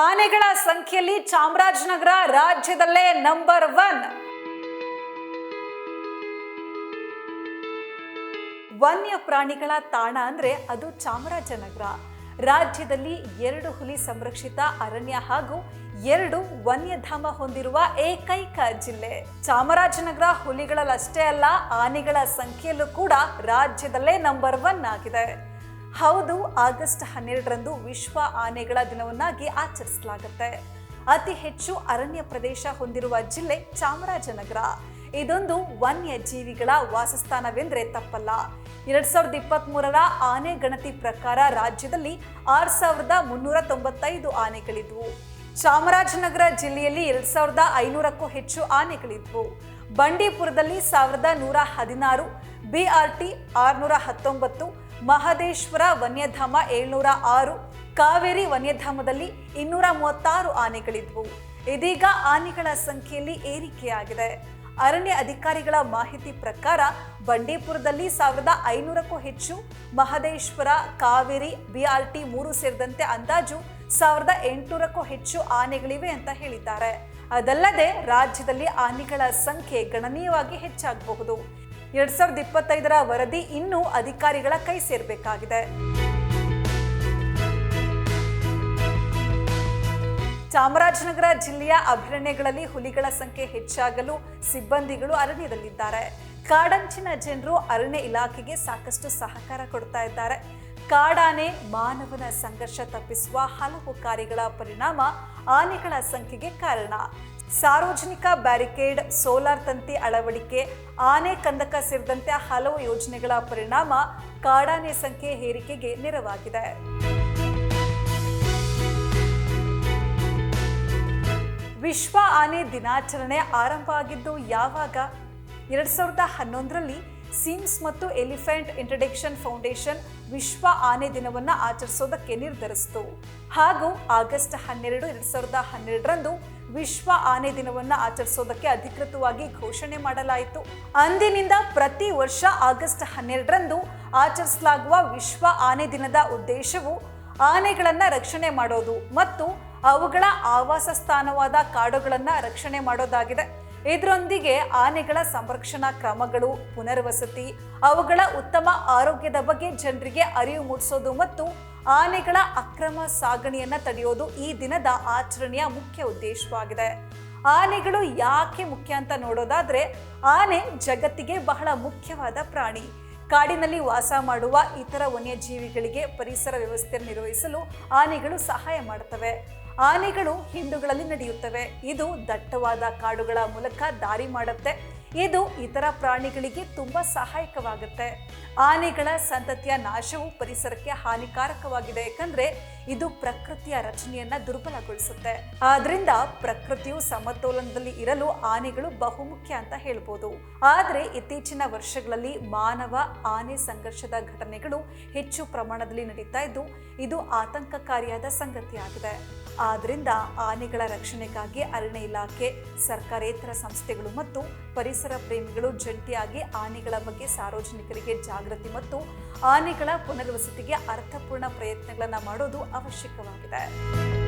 ಆನೆಗಳ ಸಂಖ್ಯೆಯಲ್ಲಿ ಚಾಮರಾಜನಗರ ರಾಜ್ಯದಲ್ಲೇ ನಂಬರ್ ಒನ್ ವನ್ಯ ಪ್ರಾಣಿಗಳ ತಾಣ ಅಂದ್ರೆ ಅದು ಚಾಮರಾಜನಗರ. ರಾಜ್ಯದಲ್ಲಿ ಎರಡು ಹುಲಿ ಸಂರಕ್ಷಿತ ಅರಣ್ಯ ಹಾಗೂ ಎರಡು ವನ್ಯಧಾಮ ಹೊಂದಿರುವ ಏಕೈಕ ಜಿಲ್ಲೆ. ಚಾಮರಾಜನಗರ ಹುಲಿಗಳಲ್ಲಷ್ಟೇ ಅಲ್ಲ, ಆನೆಗಳ ಸಂಖ್ಯೆಯಲ್ಲೂ ಕೂಡ ರಾಜ್ಯದಲ್ಲೇ ನಂಬರ್ ಒನ್ ಆಗಿದೆ. ಹೌದು, ಆಗಸ್ಟ್ ಹನ್ನೆರಡರಂದು ವಿಶ್ವ ಆನೆಗಳ ದಿನವನ್ನಾಗಿ ಆಚರಿಸಲಾಗುತ್ತೆ. ಅತಿ ಹೆಚ್ಚು ಅರಣ್ಯ ಪ್ರದೇಶ ಹೊಂದಿರುವ ಜಿಲ್ಲೆ ಚಾಮರಾಜನಗರ. ಇದೊಂದು ವನ್ಯ ಜೀವಿಗಳ ವಾಸಸ್ಥಾನವೆಂದರೆ ತಪ್ಪಲ್ಲ. ಎರಡ್ ಸಾವಿರದ ಇಪ್ಪತ್ತ್ ಮೂರರ ಆನೆ ಗಣತಿ ಪ್ರಕಾರ ರಾಜ್ಯದಲ್ಲಿ ಆರ್ ಸಾವಿರದ ಮುನ್ನೂರ ತೊಂಬತ್ತೈದು ಆನೆಗಳಿದ್ವು. ಚಾಮರಾಜನಗರ ಜಿಲ್ಲೆಯಲ್ಲಿ ಎರಡ್ ಸಾವಿರದ ಐನೂರಕ್ಕೂ ಹೆಚ್ಚು ಆನೆಗಳಿದ್ವು. ಬಂಡೀಪುರದಲ್ಲಿ ಸಾವಿರದ ನೂರ ಹದಿನಾರು, ಬಿಆರ್ಟಿ ಆರ್ನೂರ ಹತ್ತೊಂಬತ್ತು ಮಹದೇಶ್ವರ ವನ್ಯಧಾಮ ಏಳ್ನೂರ ಆರು, ಕಾವೇರಿ ವನ್ಯಧಾಮದಲ್ಲಿ ಇನ್ನೂರ ಮೂವತ್ತಾರು ಆನೆಗಳಿದ್ವು. ಇದೀಗ ಆನೆಗಳ ಸಂಖ್ಯೆಯಲ್ಲಿ ಏರಿಕೆಯಾಗಿದೆ. ಅರಣ್ಯ ಅಧಿಕಾರಿಗಳ ಮಾಹಿತಿ ಪ್ರಕಾರ ಬಂಡೀಪುರದಲ್ಲಿ ಸಾವಿರದ ಐನೂರಕ್ಕೂ ಹೆಚ್ಚು, ಮಹದೇಶ್ವರ, ಕಾವೇರಿ, ಬಿಆರ್ಟಿ ಮೂರು ಸೇರಿದಂತೆ ಅಂದಾಜು ಸಾವಿರದ ಎಂಟುನೂರಕ್ಕೂ ಹೆಚ್ಚು ಆನೆಗಳಿವೆ ಅಂತ ಹೇಳಿದ್ದಾರೆ. ಅದಲ್ಲದೆ ರಾಜ್ಯದಲ್ಲಿ ಆನೆಗಳ ಸಂಖ್ಯೆ ಗಣನೀಯವಾಗಿ ಹೆಚ್ಚಾಗಬಹುದು. ಎರಡ್ ಸಾವಿರದ ಇಪ್ಪತ್ತೈದರ ವರದಿ ಇನ್ನೂ ಅಧಿಕಾರಿಗಳ ಕೈ ಸೇರಬೇಕಾಗಿದೆ. ಚಾಮರಾಜನಗರ ಜಿಲ್ಲೆಯ ಅಭಯಾರಣ್ಯಗಳಲ್ಲಿ ಹುಲಿಗಳ ಸಂಖ್ಯೆ ಹೆಚ್ಚಾಗಲು ಸಿಬ್ಬಂದಿಗಳು ಅರಣ್ಯದಲ್ಲಿದ್ದಾರೆ. ಕಾಡಂಚಿನ ಜನರು ಅರಣ್ಯ ಇಲಾಖೆಗೆ ಸಾಕಷ್ಟು ಸಹಕಾರ ಕೊಡ್ತಾ ಇದ್ದಾರೆ. ಕಾಡಾನೆ ಮಾನವನ ಸಂಘರ್ಷ ತಪ್ಪಿಸುವ ಹಲವು ಕಾರ್ಯಗಳ ಪರಿಣಾಮ ಆನೆಗಳ ಸಂಖ್ಯೆಗೆ ಕಾರಣ. ಸಾರ್ವಜನಿಕ ಬ್ಯಾರಿಕೇಡ್, ಸೋಲಾರ್ ತಂತಿ ಅಳವಡಿಕೆ, ಆನೆ ಕಂದಕ ಸೇರಿದಂತೆ ಹಲವು ಯೋಜನೆಗಳ ಪರಿಣಾಮ ಕಾಡಾನೆ ಸಂಖ್ಯೆ ಏರಿಕೆಗೆ ನೆರವಾಗಿದೆ. ವಿಶ್ವ ಆನೆ ದಿನಾಚರಣೆ ಆರಂಭ ಆಗಿದ್ದು ಯಾವಾಗ? ಎರಡ್ ಸಾವಿರದ ಹನ್ನೊಂದರಲ್ಲಿ ಸಿಮ್ಸ್ ಮತ್ತು ಎಲಿಫೆಂಟ್ ಇಂಟ್ರಡಕ್ಷನ್ ಫೌಂಡೇಶನ್ ವಿಶ್ವ ಆನೆ ದಿನವನ್ನು ಆಚರಿಸೋದಕ್ಕೆ ನಿರ್ಧರಿಸಿತು. ಹಾಗೂ ಆಗಸ್ಟ್ ಹನ್ನೆರಡು, ಎರಡ್ ಸಾವಿರದ ಹನ್ನೆರಡರಂದು ವಿಶ್ವ ಆನೆ ದಿನವನ್ನು ಆಚರಿಸೋದಕ್ಕೆ ಅಧಿಕೃತವಾಗಿ ಘೋಷಣೆ ಮಾಡಲಾಯಿತು. ಅಂದಿನಿಂದ ಪ್ರತಿ ವರ್ಷ ಆಗಸ್ಟ್ ಹನ್ನೆರಡರಂದು ಆಚರಿಸಲಾಗುವ ವಿಶ್ವ ಆನೆ ದಿನದ ಉದ್ದೇಶವು ಆನೆಗಳನ್ನು ರಕ್ಷಣೆ ಮಾಡೋದು ಮತ್ತು ಅವುಗಳ ಆವಾಸ ಸ್ಥಾನವಾದ ಕಾಡುಗಳನ್ನು ರಕ್ಷಣೆ ಮಾಡೋದಾಗಿದೆ. ಇದರೊಂದಿಗೆ ಆನೆಗಳ ಸಂರಕ್ಷಣಾ ಕ್ರಮಗಳು ಪುನರ್ವಸತಿ, ಅವುಗಳ ಉತ್ತಮ ಆರೋಗ್ಯದ ಬಗ್ಗೆ ಜನರಿಗೆ ಅರಿವು ಮೂಡಿಸೋದು ಮತ್ತು ಆನೆಗಳ ಅಕ್ರಮ ಸಾಗಣೆಯನ್ನ ತಡೆಯೋದು ಈ ದಿನದ ಆಚರಣೆಯ ಮುಖ್ಯ ಉದ್ದೇಶವಾಗಿದೆ. ಆನೆಗಳು ಯಾಕೆ ಮುಖ್ಯ ಅಂತ ನೋಡೋದಾದ್ರೆ, ಆನೆ ಜಗತ್ತಿಗೆ ಬಹಳ ಮುಖ್ಯವಾದ ಪ್ರಾಣಿ. ಕಾಡಿನಲ್ಲಿ ವಾಸ ಮಾಡುವ ಇತರ ವನ್ಯಜೀವಿಗಳಿಗೆ ಪರಿಸರ ವ್ಯವಸ್ಥೆ ನಿರ್ವಹಿಸಲು ಆನೆಗಳು ಸಹಾಯ ಮಾಡುತ್ತವೆ ಆನೆಗಳು ಹಿಂಡುಗಳಲ್ಲಿ ನಡೆಯುತ್ತವೆ. ಇದು ದಟ್ಟವಾದ ಕಾಡುಗಳ ಮೂಲಕ ದಾರಿ ಮಾಡುತ್ತೆ. ಇದು ಇತರ ಪ್ರಾಣಿಗಳಿಗೆ ತುಂಬಾ ಸಹಾಯಕವಾಗುತ್ತೆ. ಆನೆಗಳ ಸಂತತಿಯ ನಾಶವು ಪರಿಸರಕ್ಕೆ ಹಾನಿಕಾರಕವಾಗಿದೆ. ಯಾಕಂದ್ರೆ ಇದು ಪ್ರಕೃತಿಯ ರಚನೆಯನ್ನ ದುರ್ಬಲಗೊಳಿಸುತ್ತೆ. ಆದ್ರಿಂದ ಪ್ರಕೃತಿಯು ಸಮತೋಲನದಲ್ಲಿ ಇರಲು ಆನೆಗಳು ಬಹುಮುಖ್ಯ ಅಂತ ಹೇಳ್ಬೋದು. ಆದ್ರೆ ಇತ್ತೀಚಿನ ವರ್ಷಗಳಲ್ಲಿ ಮಾನವ ಆನೆ ಸಂಘರ್ಷದ ಘಟನೆಗಳು ಹೆಚ್ಚು ಪ್ರಮಾಣದಲ್ಲಿ ನಡೀತಾ ಇದ್ದು, ಇದು ಆತಂಕಕಾರಿಯಾದ ಸಂಗತಿಯಾಗಿದೆ. ಆದ್ರಿಂದ ಆನೆಗಳ ರಕ್ಷಣೆಗಾಗಿ ಅರಣ್ಯ ಇಲಾಖೆ, ಸರ್ಕಾರೇತರ ಸಂಸ್ಥೆಗಳು ಮತ್ತು ಪರಿಸರ ಪ್ರೇಮಿಗಳು ಜಂಟಿಯಾಗಿ ಆನೆಗಳ ಬಗ್ಗೆ ಸಾರ್ವಜನಿಕರಿಗೆ ಜಾಗೃತಿ ಮತ್ತು ಆನೆಗಳ ಪುನರ್ವಸತಿಗೆ ಅರ್ಥಪೂರ್ಣ ಪ್ರಯತ್ನಗಳನ್ನು ಮಾಡೋದು ಅವಶ್ಯಕವಾಗಿದೆ.